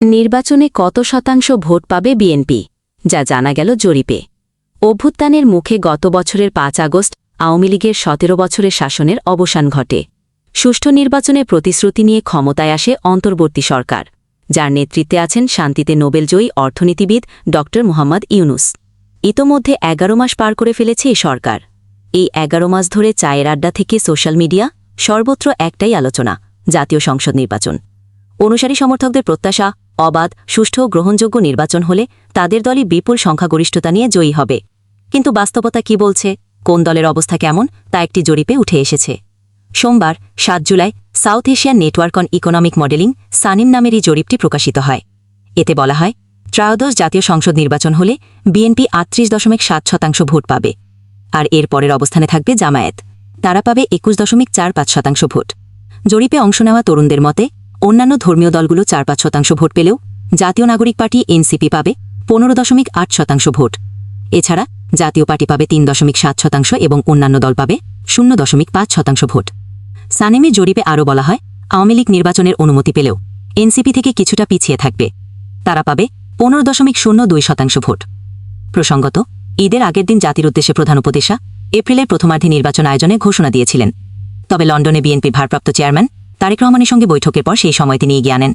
নির্বাচনে কত শতাংশ ভোট পাবে বিএনপি, যা জানা গেল জরিপে। অভ্যুত্থানের মুখে গত বছরের পাঁচ আগস্ট আওয়ামী লীগের সতেরো বছরের শাসনের অবসান ঘটে। সুষ্ঠু নির্বাচনে প্রতিশ্রুতি নিয়ে ক্ষমতায় আসে অন্তর্বর্তী সরকার, যার নেতৃত্বে আছেন শান্তিতে নোবেলজয়ী অর্থনীতিবিদ ড. মোহাম্মদ ইউনুস। ইতোমধ্যে এগারো মাস পার করে ফেলেছে এই সরকার। এই এগারো মাস ধরে চায়ের আড্ডা থেকে সোশ্যাল মিডিয়া সর্বত্র একটাই আলোচনা, জাতীয় সংসদ নির্বাচন। অনুসারী সমর্থকদের প্রত্যাশা অবাধ, সুষ্ঠু গ্রহণযোগ্য নির্বাচন হলে তাদের দলই বিপুল সংখ্যাগরিষ্ঠতা নিয়ে জয়ী হবে। কিন্তু বাস্তবতা কি বলছে? কোন দলের অবস্থা কেমন? তা একটি জরিপে উঠে এসেছে। সোমবার, সাত July, South Asian Network on Economic Modelling SANEM নামের এই জরিপটি প্রকাশিত হয়। এতে বলা হয়, ত্রয়োদশ জাতীয় সংসদ নির্বাচন হলে বিএনপি আটত্রিশ দশমিক সাত শতাংশ ভোট পাবে। আর এর পরের অবস্থানে থাকবে জামায়াত। তারা পাবে একুশ দশমিক চার পাঁচ শতাংশ ভোট। জরিপে অংশ নেওয়া তরুণদের মতে অন্যান্য ধর্মীয় দলগুলো চার পাঁচ শতাংশ ভোট পেলেও জাতীয় নাগরিক পার্টি এনসিপি পাবে পনেরো দশমিক আট শতাংশ ভোট। এছাড়া জাতীয় পার্টি পাবে তিন দশমিক সাত শতাংশ এবং অন্যান্য দল পাবে শূন্য দশমিক পাঁচ শতাংশ ভোট। সানেমের জরিপে আরও বলা হয়, আওয়ামী লীগ নির্বাচনের অনুমতি পেলেও এনসিপি থেকে কিছুটা পিছিয়ে থাকবে। তারা পাবে পনেরো দশমিক শূন্য দুই শতাংশ ভোট। প্রসঙ্গত, ঈদের আগের দিন জাতির উদ্দেশ্যে প্রধান উপদেশা এপ্রিলের প্রথমার্ধে নির্বাচন আয়োজনে ঘোষণা দিয়েছিলেন। তবে লন্ডনে বিএনপির ভারপ্রাপ্ত চেয়ারম্যান তারেক রহমানের সঙ্গে বৈঠকের পর সেই সময় তিনি এগিয়ে আনেন।